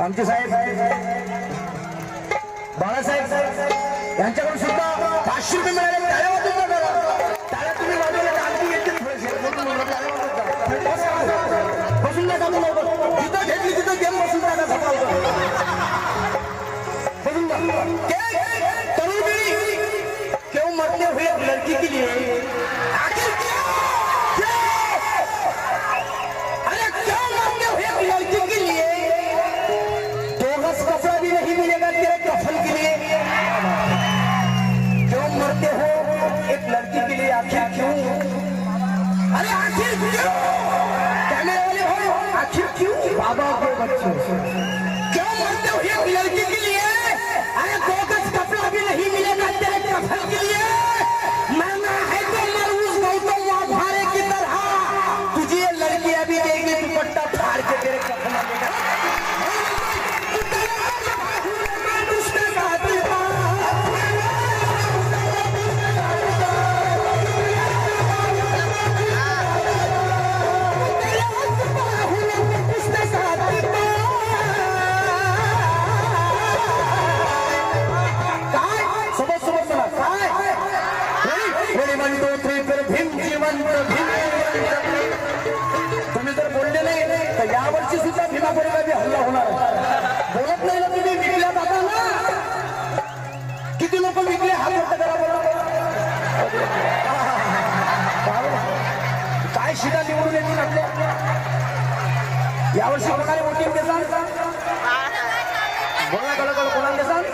आमचे साहेब. बाळासाहेब यांच्याकडून सुद्धा पाचशे रुपये मिळाले. त्याला तुम्ही आणखी बसून नका लवकर. जिथं घेतली तिथं गेम बसून टाका बसून तरुण केव क्यों हुए लड़की के लिए बाबा के बच्चे किती लोक विकले? हा मोठा करा काय शिधा निवडून येतील आपल्या यावर्षी कोणाला वोटिंग देसाल बोला कळ कळ कोणाला देसाल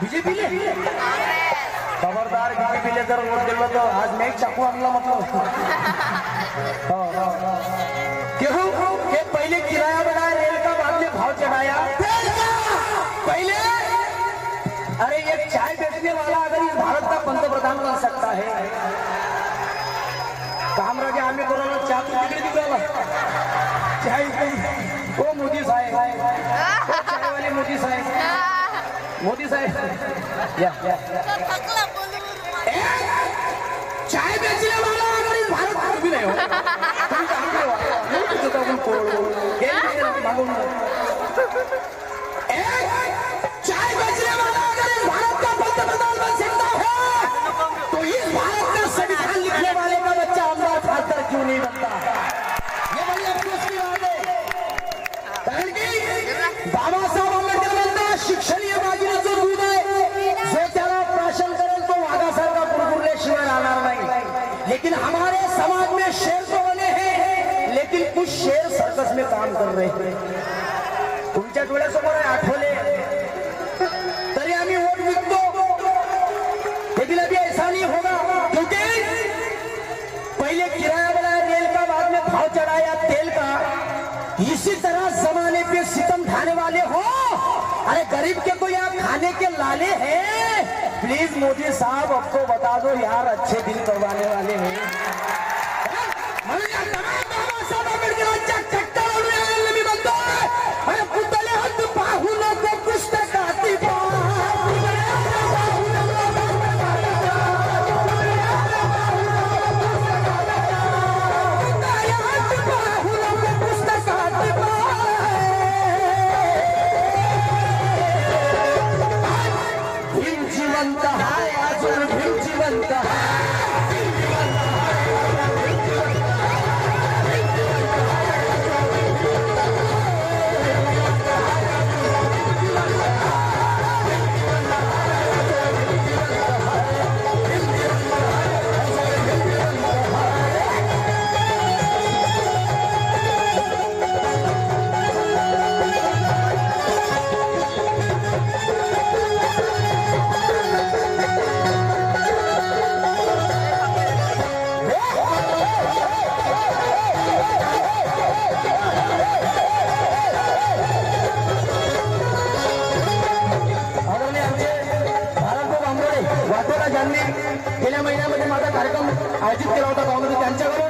बीजेपीले? खबरदार बीजेपीले जर वोट दिलं तर आज मी चाकू आणला म्हटलं. हो, हो, हो. क्यों किराया बढ़ाया रेल का बाद में भाव चढ़ाया. अरे ये चाय बेचने वाला अगर इस भारत का पंतप्रधान बन सकता है कामराजे आम्ही कोणाला चहा तिकडे तिकडे चाय ओ मोदी साहेब। ओ चायवाले मोदी साहेब। मोदी साहेब। या चाय बेचने वाला अगर इस भारत का भी नहीं हो तुम चाय बेचने वाला तो इस भारत का संविधान लिखने वाले का बच्चा अमरा खातर क्यों नहीं बनता? इसी तरह जमाने पे सितम ढाने वाले हो। अरे गरीब के तो यार खाने के लाले हैं। प्लीज़ मोदी साहब तो बता दो यार अच्छे दिन करवाने वाले हैं। जिवंत हाय अजून भीम जिवंत आंबोडे ज्यांनी गेल्या महिन्यामध्ये माझा कार्यक्रम आयोजित केला होता काँग्रेस त्यांच्याकडून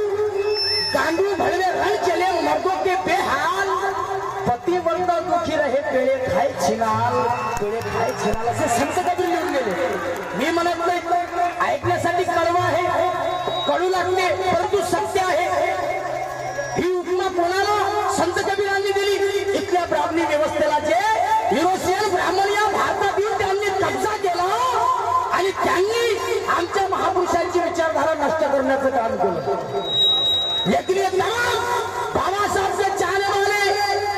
खाय छिनाल पेळे खाय छिनाल संत लिहून गेले. मी म्हणत नाही ऐकण्यासाठी कळवा आहे कळू लागते परंतु सत्य आहे. ही उपमा कोणाला संत कबीरांनी दिली? इथल्या ब्राह्मणी व्यवस्थेला जे युरोशियन ब्राह्मण या भारतात येऊन त्यांनी कब्जा केला आणि त्यांनी आमच्या महापुरुषांची विचारधारा नष्ट करण्याचं काम केलं. लेकिन बाबासाहेबचे तमाम से चाहने वाले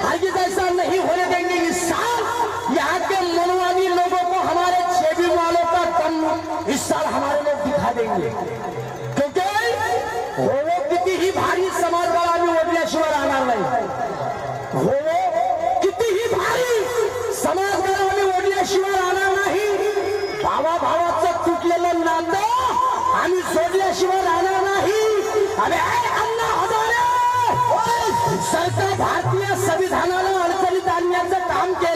हरगिज जैसा नहीं होने देंगे इस साल हमारे लोग दिखा देंगे। क्योंकि हो वो कितीही भारी समाजवाला आम्ही ओढल्याशिवाय राहणार नाही हो वो कितीही भारी समाजवाला आम्ही ओढल्याशिवाय राहणार नाही भावा भावाचं तुटलेलं नातं आम्ही सोडल्याशिवाय राहणार नाही। अरे अण्णा हजारे सरकार भारतीय संविधानाला अडचणीत आणण्याचं काम केलं